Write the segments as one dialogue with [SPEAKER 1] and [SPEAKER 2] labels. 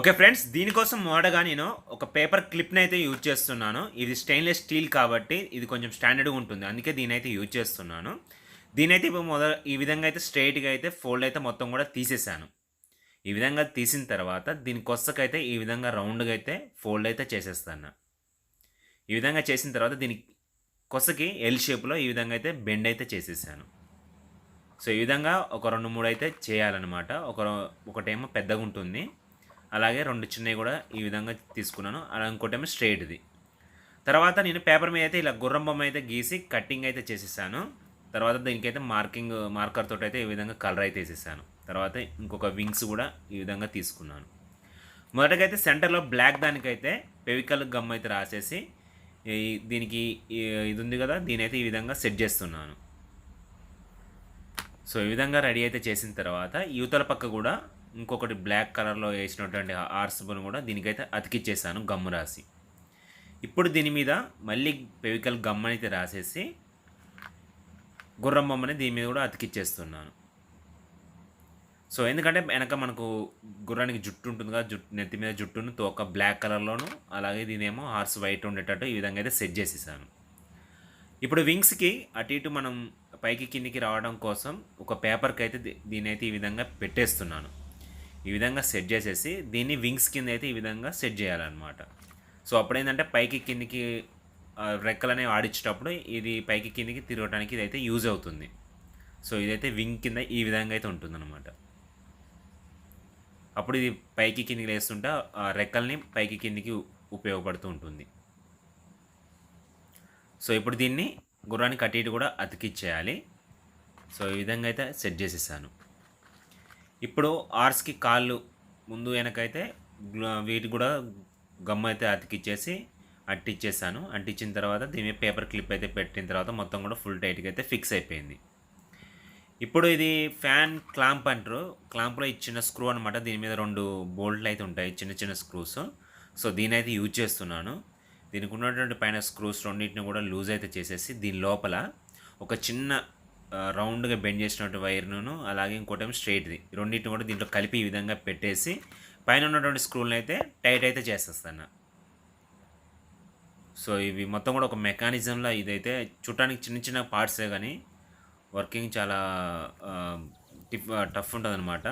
[SPEAKER 1] Okay friends దీనికోసం మోడగా నేను ఒక పేపర్ క్లిప్ని అయితే యూజ్ చేస్తున్నాను. ఇది స్టెయిన్లెస్ స్టీల్ కాబట్టి ఇది కొంచెం స్టాండర్డ్గా ఉంటుంది. అందుకే దీని అయితే యూజ్ చేస్తున్నాను. దీని అయితే ఇప్పుడు మొద ఈ విధంగా అయితే స్ట్రైట్గా అయితే ఫోల్డ్ అయితే మొత్తం కూడా తీసేసాను. ఈ విధంగా తీసిన తర్వాత దీని కొసకైతే ఈ విధంగా రౌండ్గా అయితే ఫోల్డ్ అయితే చేసేస్తాను. ఈ విధంగా చేసిన తర్వాత దీని కొసకి ఎల్ షేప్లో ఈ విధంగా అయితే బెండ్ అయితే చేసేసాను. సో ఈ విధంగా ఒక రెండు మూడు అయితే చేయాలన్నమాట. ఒక ఒకటేమో పెద్దగా ఉంటుంది అలాగే రెండు చిన్నవి కూడా ఈ విధంగా తీసుకున్నాను. అలా ఇంకోటేమో స్ట్రైట్ది తర్వాత నేను పేపర్ మీద అయితే ఇలా గుర్రం బొమ్మ అయితే గీసి కట్టింగ్ అయితే చేసేసాను. తర్వాత దీనికైతే మార్కింగ్ మార్కర్ తోటి అయితే ఈ విధంగా కలర్ అయితే వేసేసాను. తర్వాత ఇంకొక వింగ్స్ కూడా ఈ విధంగా తీసుకున్నాను. మొదటగా అయితే సెంటర్లో బ్లాక్ దానికైతే పెవికల్ గమ్ అయితే రాసేసి దీనికి ఇది ఉంది కదా దీనైతే ఈ విధంగా సెట్ చేస్తున్నాను. సో ఈ విధంగా రెడీ అయితే చేసిన తర్వాత యువతల పక్క కూడా ఇంకొకటి బ్లాక్ కలర్లో వేసినటువంటి ఆర్సబుల్ కూడా దీనికైతే అతికిచ్చేసాను గమ్ము రాసి. ఇప్పుడు దీని మీద మళ్ళీ పెవికల్ గమ్ అయితే రాసేసి గుర్రం బొమ్మని దీని మీద కూడా అతికిచ్చేస్తున్నాను. సో ఎందుకంటే వెనక మనకు గుర్రానికి జుట్టు ఉంటుంది కదా జుట్టు నెత్తి మీద జుట్టును తోక బ్లాక్ కలర్లోను అలాగే దీనేమో హార్స్ వైట్ ఉండేటట్టు ఈ విధంగా అయితే సెట్ చేసేసాను. ఇప్పుడు వింగ్స్కి అటు ఇటు మనం పైకి కిందికి రావడం కోసం ఒక పేపర్కి అయితే దీ- ఈ విధంగా పెట్టేస్తున్నాను. ఈ విధంగా సెట్ చేసేసి దీన్ని వింగ్స్ కింద అయితే ఈ విధంగా సెట్ చేయాలన్నమాట. సో అప్పుడు ఏంటంటే పైకి కిందికి రెక్కలు అనేవి ఆడించేటప్పుడు ఇది పైకి కిందికి తిరగడానికి ఇదైతే యూజ్ అవుతుంది. సో ఇదైతే వింగ్ కింద ఈ విధంగా అయితే ఉంటుందన్నమాట. అప్పుడు ఇది పైకి కిందికి లేస్తుంటే ఆ రెక్కల్ని పైకి కిందికి ఉపయోగపడుతూ ఉంటుంది. సో ఇప్పుడు దీన్ని గుర్రానికి అటు కూడా అతికిచ్చేయాలి. సో ఈ విధంగా అయితే సెట్ చేసేసాను. ఇప్పుడు ఆర్స్కి కాళ్ళు ముందు వెనకైతే వీటి వీటికి కూడా గమ్ అయితే అతికిచ్చేసి అంటించేసాను అంటించిన తర్వాత దీని మీద పేపర్ క్లిప్ అయితే పెట్టిన తర్వాత మొత్తం కూడా ఫుల్ టైట్గా అయితే ఫిక్స్ అయిపోయింది. ఇప్పుడు ఇది ఫ్యాన్ క్లాంప్ అంటారు. క్లాంప్లో ఇచ్చిన స్క్రూ అనమాట దీని మీద రెండు బోల్ట్లు అయితే ఉంటాయి చిన్న చిన్న స్క్రూస్. సో దీని అయితే యూజ్ చేస్తున్నాను. దీనికి ఉన్నటువంటి పైన స్క్రూస్ రెండింటిని కూడా లూజ్ అయితే చేసేసి దీని లోపల ఒక చిన్న రౌండ్గా బెండ్ చేసినటువంటి వైర్ను అలాగే ఇంకోటేమో స్ట్రైట్ది రెండింటిని కూడా దీంట్లో కలిపి ఈ విధంగా పెట్టేసి పైన ఉన్నటువంటి స్క్రూలను అయితే టైట్ అయితే చేసేస్తాను. సో ఇవి మొత్తం కూడా ఒక మెకానిజంలో ఇదైతే చూడటానికి చిన్న చిన్న పార్ట్సే కానీ వర్కింగ్ చాలా టిఫ్ టఫ్ ఉంటుంది అనమాట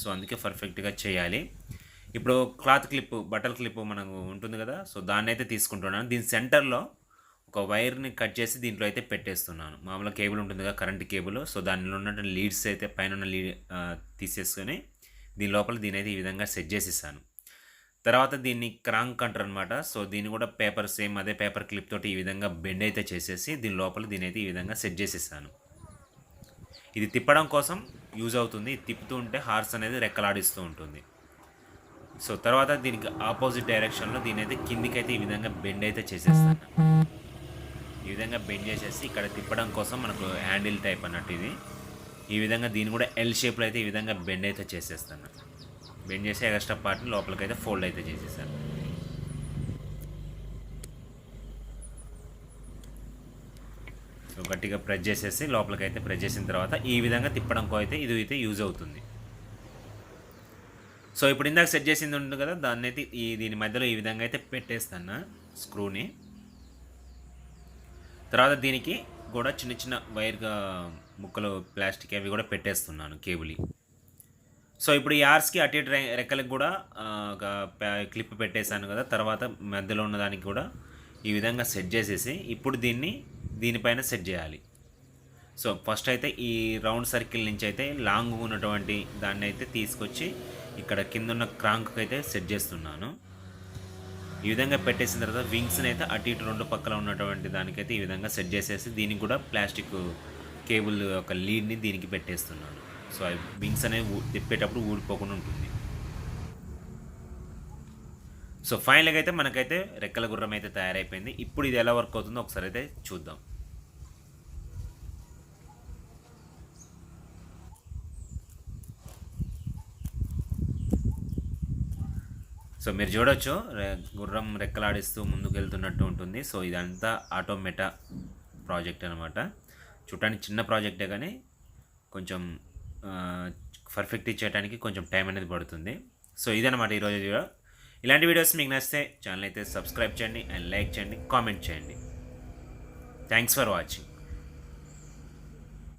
[SPEAKER 1] సో అందుకే పర్ఫెక్ట్గా చేయాలి. ఇప్పుడు క్లాత్ క్లిప్ బట్టల క్లిప్ మనకు ఉంటుంది కదా సో దాన్ని అయితే తీసుకుంటున్నాను. దీని సెంటర్లో ఒక వైర్ని కట్ చేసి దీంట్లో అయితే పెట్టేస్తున్నాను. మామూలుగా కేబుల్ ఉంటుంది కదా కరెంట్ కేబుల్. సో దానిలో ఉన్నటువంటి లీడ్స్ అయితే పైన ఉన్న లీడ్ తీసేసుకొని దీని లోపల దీని అయితే ఈ విధంగా సెట్ చేసేసాను. తర్వాత దీన్ని క్రాంక్ అంటారు అనమాట సో దీన్ని కూడా పేపర్ సేమ్ అదే పేపర్ క్లిప్ తోటి ఈ విధంగా బెండ్ అయితే చేసేసి దీని లోపల దీని అయితే ఈ విధంగా సెట్ చేసేసాను. ఇది తిప్పడం కోసం యూజ్ అవుతుంది. తిప్పుతూ ఉంటే హార్స్ అనేది రెక్కలాడిస్తూ ఉంటుంది. సో తర్వాత దీనికి ఆపోజిట్ డైరెక్షన్లో దీని అయితే కిందికైతే ఈ విధంగా బెండ్ అయితే చేసేస్తాను. ఈ విధంగా బెండ్ చేసేసి ఇక్కడ తిప్పడం కోసం మనకు హ్యాండిల్ టైప్ అన్నట్టు ఇది. ఈ విధంగా దీన్ని కూడా ఎల్ షేప్లో అయితే ఈ విధంగా బెండ్ అయితే చేసేస్తాను. బెండ్ చేసి ఎక్స్ట్రా పార్ట్ని లోపలికైతే ఫోల్డ్ అయితే చేసేసాను. సో గట్టిగా ప్రెస్ చేసేసి లోపలికైతే ప్రెస్ చేసిన తర్వాత ఈ విధంగా తిప్పడం అయితే ఇది అయితే యూజ్ అవుతుంది. సో ఇప్పుడు ఇందాక సెట్ చేసింది ఉంటుంది కదా దాన్ని అయితే ఈ దీని మధ్యలో ఈ విధంగా అయితే పెట్టేస్తాను స్క్రూని తర్వాత దీనికి కూడా చిన్న చిన్న వైర్గా ముక్కలు ప్లాస్టిక్ అవి కూడా పెట్టేస్తున్నాను కేబుల్. సో ఇప్పుడు ఈ ఆర్స్కి అటు ఇటు రెక్కలకు కూడా ఒక క్లిప్ పెట్టేశాను కదా తర్వాత మధ్యలో ఉన్న దానికి కూడా ఈ విధంగా సెట్ చేసేసి ఇప్పుడు దీన్ని దీనిపైన సెట్ చేయాలి. సో ఫస్ట్ అయితే ఈ రౌండ్ సర్కిల్ నుంచి అయితే లాంగ్ ఉన్నటువంటి దాన్ని అయితే తీసుకొచ్చి ఇక్కడ కింద ఉన్న అయితే సెట్ చేస్తున్నాను. ఈ విధంగా పెట్టేసిన తర్వాత వింగ్స్ని అయితే అటు ఇటు రెండు పక్కల ఉన్నటువంటి దానికైతే ఈ విధంగా సెట్ చేసేసి దీనికి కూడా ప్లాస్టిక్ కేబుల్ యొక్క లీడ్ని దీనికి పెట్టేస్తున్నాడు సో అవి వింగ్స్ అనేవి తిప్పేటప్పుడు ఊడిపోకుండా ఉంటుంది. సో ఫైనల్గా అయితే మనకైతే రెక్కల గుర్రం అయితే తయారైపోయింది. ఇప్పుడు ఇది ఎలా వర్క్ అవుతుందో ఒకసారి అయితే చూద్దాం. సో మీరు చూడొచ్చు గుర్రం రెక్కలాడిస్తూ ముందుకు వెళ్తున్నట్టు ఉంటుంది. సో ఇదంతా ఆటోమేటా ప్రాజెక్ట్ అనమాట చూడటానికి చిన్న ప్రాజెక్టే కానీ కొంచెం పర్ఫెక్ట్ ఇచ్చేయడానికి కొంచెం టైం అనేది పడుతుంది. సో ఇదనమాట ఈరోజు వీడియో. ఇలాంటి వీడియోస్ మీకు నచ్చితే ఛానల్ అయితే సబ్స్క్రైబ్ చేయండి అండ్ లైక్ చేయండి కామెంట్ చేయండి. Thanks for watching.